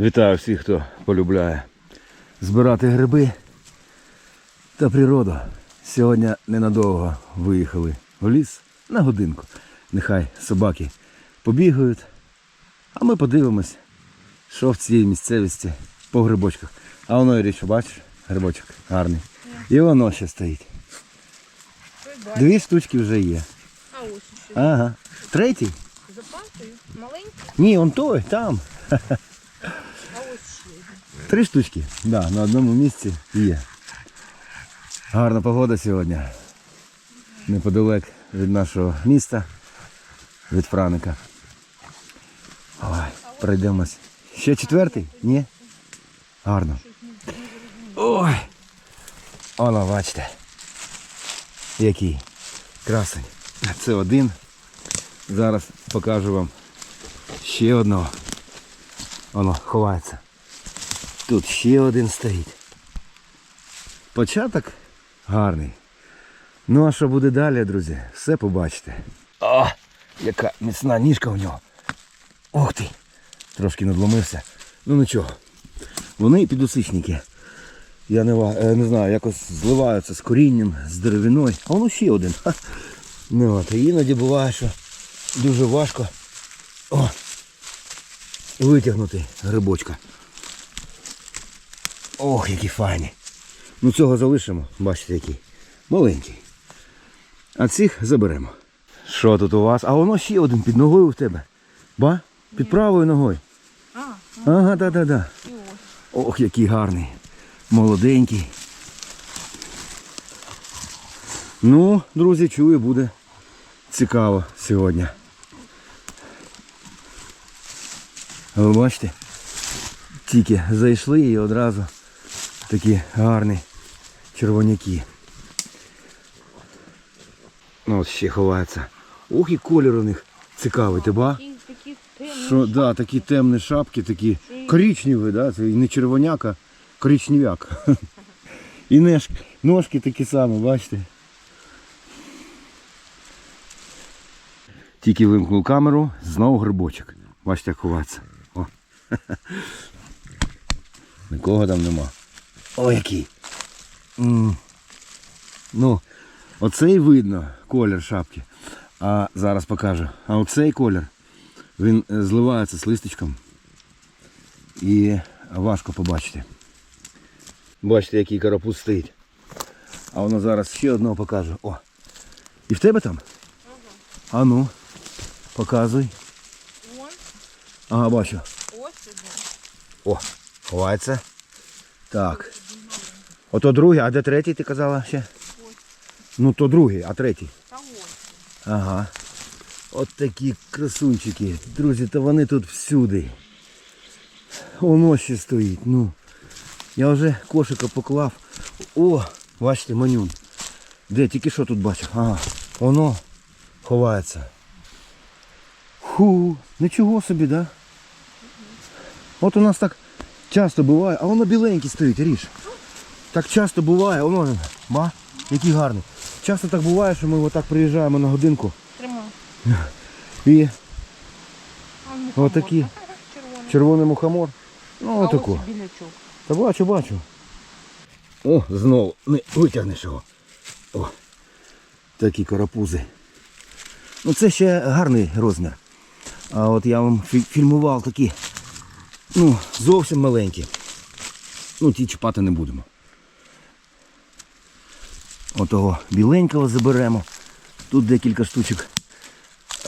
Вітаю всіх, хто полюбляє збирати гриби та природу. Сьогодні ненадовго виїхали в ліс на годинку. Нехай собаки побігають, а ми подивимось, що в цій місцевості по грибочках. А воно і річ, бачиш, грибочок гарний. І воно ще стоїть. Дві штучки вже є. А ось ще. Ага. Третій? За палкою? Маленький, Ні, он той, там. Три штучки, да, на одному місці є. Гарна погода сьогодні. Неподалек від нашого міста, від Франика. Ой, пройдемось. Ще четвертий? Ні? Гарно. Ой! Оно, бачите. Який красень. Це один. Зараз покажу вам ще одного. Воно ховається. Тут ще один стоїть. Початок гарний. Ну а що буде далі, друзі, все побачите. О, яка міцна ніжка у нього. Ох ти! Трошки надломився. Ну нічого. Вони підусичники. Я не, е, не знаю, якось зливаються з корінням, з деревиною. А воно ще один. Ну от, іноді буває, що дуже важко о, витягнути грибочка. Ох, які файні. Ну цього залишимо, бачите який. Маленький. А цих заберемо. Що тут у вас? А воно ще один під ногою в тебе. Ба? Під правою ногою. А, Ага, да-да-да. Ох, який гарний. Молоденький. Ну, друзі, чую, буде цікаво сьогодні. Ви бачите? Тільки зайшли і одразу такі гарні червоняки. Ну от ще ховаються. Ох, і колір у них цікавий, ти ба? Що, да, такі темні шапки, такі коричневі, да? це не червоняк, а коричневяк. І ножки, ножки такі самі, бачите. Тільки вимкнув камеру, знову грибочок. Бачите, як ховається. О. Нікого там нема. О, який. М. Ну, оцей видно колір шапки. А зараз покажу. А оцей колір він е, зливається з листочком і важко побачити. Бачите, який карапуз стоїть. А воно зараз ще одного покажу. О! І в тебе там? А ну, показуй. Вон, Ага, бачу. ось іде. О, ховається. Так. Ото другий, а де третій ти казала ще? Ну то другий, а третій. Ага. От такі красунчики. Друзі, та вони тут всюди. Воно ще стоїть. Ну. Я вже кошика поклав. О, бачите, манюн. Де, тільки що тут бачив? Ага. Воно ховається. Ху, нічого собі, да? От у нас так часто буває, а воно біленький стоїть, ріж. Так часто буває, воно, він, ба, який гарний. Часто так буває, що ми отак приїжджаємо на годинку Тримай. і Отакі. Червоний. червоний мухомор. Ну отако. Та бачу, бачу. О, знову не витягнеш його. О, такі карапузи. Ну це ще гарний розмір. А от я вам фільмував такі, ну, зовсім маленькі. Ну, ті чіпати не будемо. Отого біленького заберемо. Тут декілька штучок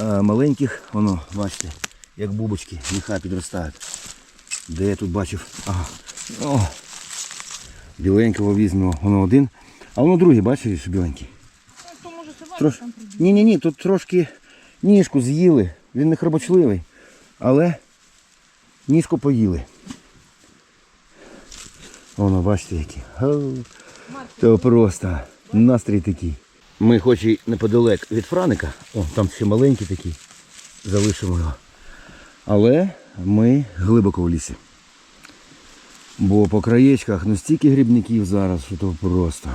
е, маленьких, воно, бачите, як бубочки, нехай підростають. Де я тут бачив? Ага. О, біленького візьмемо, воно один. А воно другий, бачиш, біленький. Трош... там прибіг. Ні, ні, ні, тут трошки ніжку з'їли. Він не хробочливий. Але ніжку поїли. Воно, бачите, які. То просто настрій такий. Ми хоч і неподалек від Франика, о, там ще маленький такий, залишимо його. Але ми глибоко в лісі. Бо по краєчках ну стільки грибників зараз, що то просто.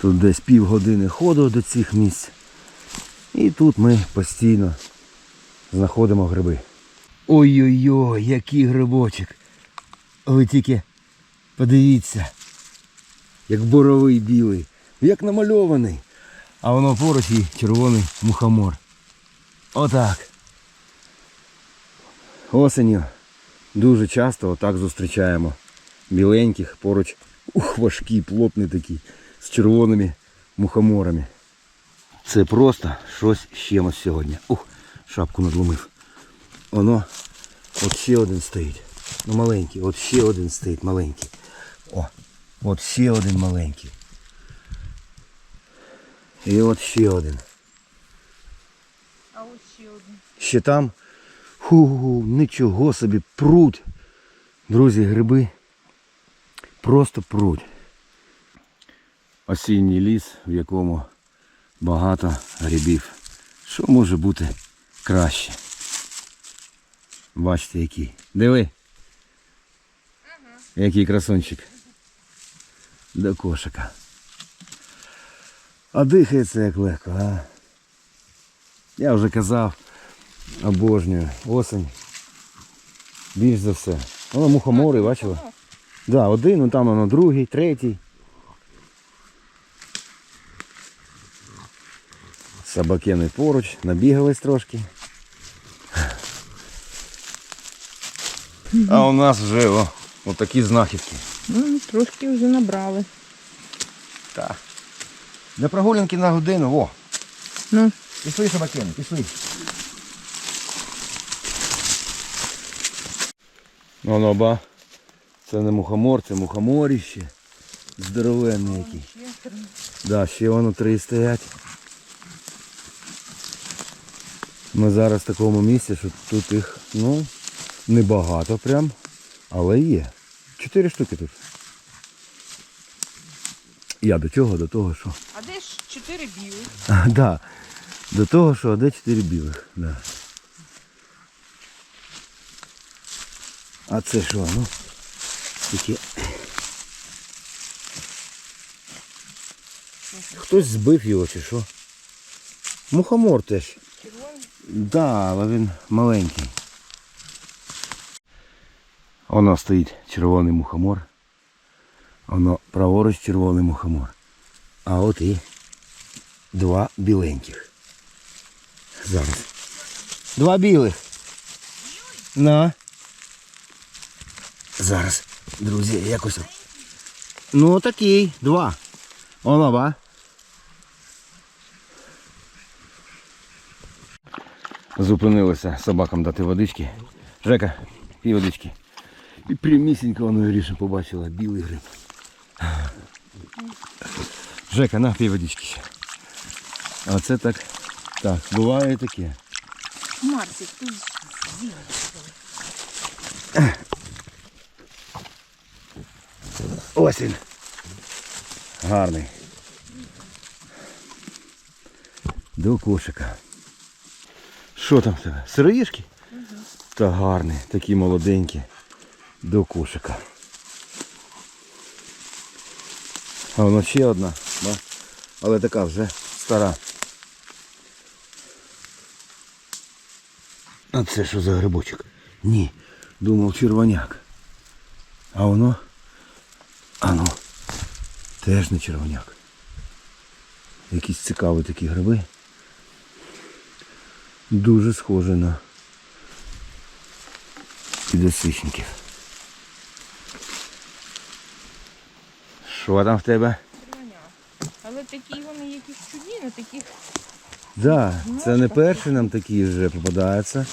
Тут десь півгодини ходу до цих місць. І тут ми постійно знаходимо гриби. Ой-ой-ой, який грибочок. Ви тільки подивіться, як боровий білий, як намальований. А воно поруч і червоний мухомор. Отак. Осенью дуже часто отак зустрічаємо біленьких поруч ух, важкі, плотні такі, з червоними мухоморами. Це просто щось чимось сьогодні. Ух, шапку надломив. Воно от ще один стоїть. Ну маленький, от ще один стоїть маленький. О, от ще один маленький. І от ще один. А ось ще один. Ще там. Ху, нічого собі, пруд. Друзі, гриби просто пруд. Осінній ліс, в якому багато грибів. Що може бути краще? Бачите, який. Диви. Який красунчик. До кошика. А дихається як легко, а? Я вже казав, обожнюю. Осень. Більш за все. Воно мухомори, бачила? Так, да, один, ну там воно другий, третій. Собакени поруч, набігались трошки. А у нас вже о, отакі знахідки. Ну, трошки вже набрали. Так. Для прогулянки на годину, о. Ну, Пішли, собакени, пішли. Воно ба. Це не мухомор, це мухоморіще. Здоровенний який. Да, ще воно три стоять. Ми зараз в такому місці, що тут їх, ну, небагато прям, але є. Чотири штуки тут. Я до чого? До того, що. А де ж чотири білих? Да. До того, що а де чотири білих. Да. А це що, ну? Таке. Хтось збив його чи що? Мухомор теж. Червоні? Да, але він маленький. Воно стоїть червоний мухомор. Воно праворуч червоний мухомор. А от і два біленьких. Зараз. Два білих. На. Зараз, друзі, якось. Ну такий, два. Воно, ба. Зупинилися собакам дати водички. Жека, пій водички. І прямісінько воно Іріша побачила білий гриб. Жека, на, пій водички ще. А це так. Так, буває і таке. Марсик, ти Ось він. Гарний. До кошика. Що там в тебе? Сироїшки? Та гарний, такі молоденькі. До кошика. А воно ще одна, да? але така вже стара. А це що за грибочок? Ні, думав червоняк. А воно а ну, теж не червоняк. Якісь цікаві такі гриби. Дуже схожі на підосичників. Що там в тебе? червоня. Але такі вони якісь чудні, на таких Да, це не перший нам такі вже попадаються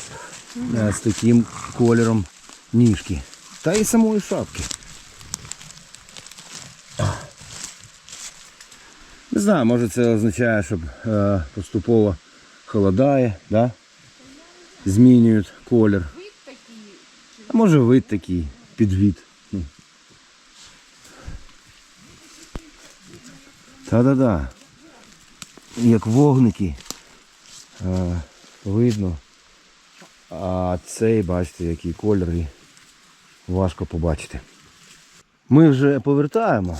е, з таким кольором ніжки. Та і самої шапки. Не знаю, може це означає, що е, поступово холодає, да? змінюють колір. А може вид такий, підвід. Та-да-да. Як вогники. Е, видно. А цей, бачите, який колір і важко побачити. Ми вже повертаємо,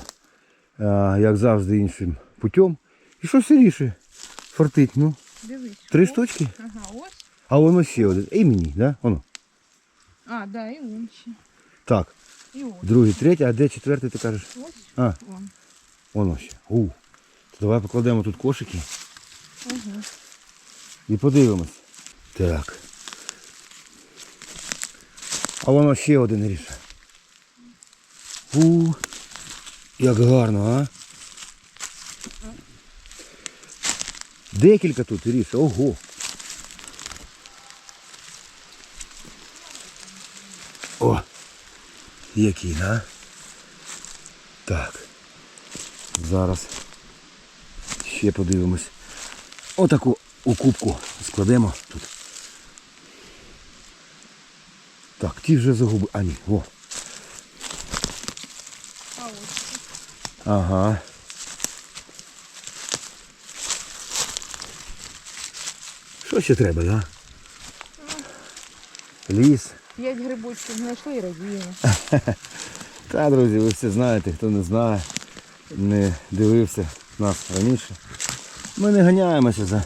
як завжди, іншим путем. І що сиріше? Фортить, ну. Дивись. Три О, штучки. Ага, ось. А воно ще один. І мені, да? Воно. А, да, і он ще. Так, І ось. другий, третій, а де четвертий ти кажеш? Ось А, он. воно ще. У. Давай покладемо тут кошики Угу. і подивимось. Так. А воно ще один ріше. У. Як гарно, а? Декілька тут ріше. Ого. О! Який, да? Так. Зараз ще подивимось. Отаку у кубку складемо тут. Так, ті вже загуби. А ні, о. А ось. Ага. Що ще треба, да? Ліс. П'ять грибочків знайшли і радіємо. Та, друзі, ви все знаєте, хто не знає, не дивився нас раніше. Ми не ганяємося за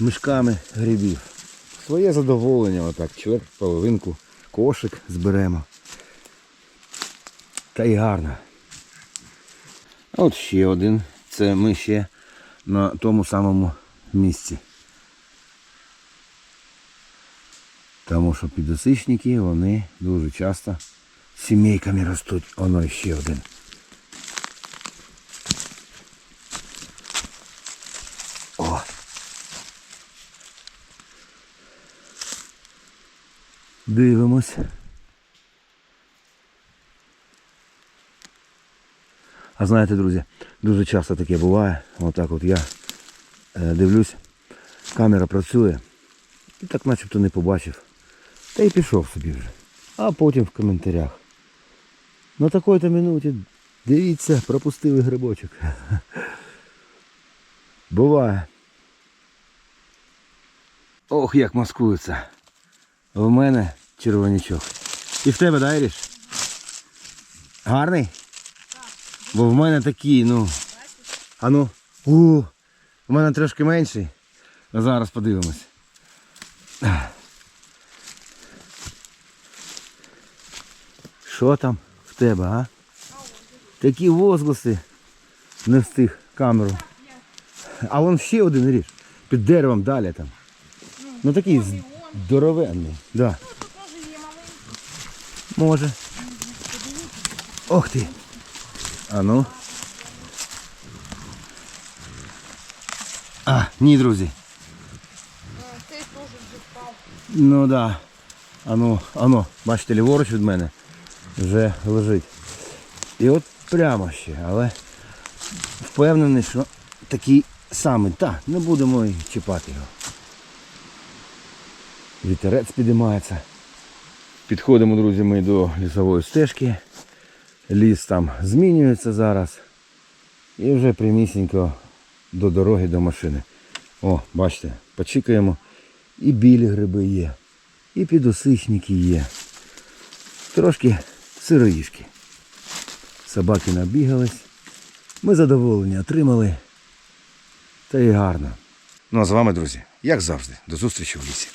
мішками грибів. Своє задоволення, отак, чверть, половинку, кошик зберемо. Та й гарно. А от ще один. Це ми ще на тому самому місці. Тому що підосичники, вони дуже часто сімейками ростуть. Воно ще один. Дивимось. А знаєте, друзі, дуже часто таке буває. Отак от я е, дивлюсь, камера працює і так начебто не побачив. Та й пішов собі вже. А потім в коментарях. На такої-то минуті, дивіться, пропустили грибочок. Буває. Ох, як маскується. В мене червонячок. І в тебе, да, Іріш? Гарний? Бо в мене такий, ну. А ну. У, у мене трошки менший. А зараз подивимось. Що там в тебе, а? Такі возгласи не встиг камеру. А вон ще один ріж. Під деревом далі там. Ну такий здоровенний. Да. Тут може є маленький. Може. Ох ти. А ну. А, ні, друзі. Цей теж вже впав. Ну да. Ану, ану, бачите, ліворуч від мене вже лежить. І от прямо ще, але впевнений, що такий самий. Та, не будемо і чіпати його. Вітерець підіймається. Підходимо, друзі, ми до лісової стежки. Ліс там змінюється зараз. І вже прямісінько до дороги, до машини. О, бачите, почікаємо. І білі гриби є, і підосичники є. Трошки сироїшки. Собаки набігались. Ми задоволення отримали. Та й гарно. Ну а з вами, друзі, як завжди, до зустрічі в лісі.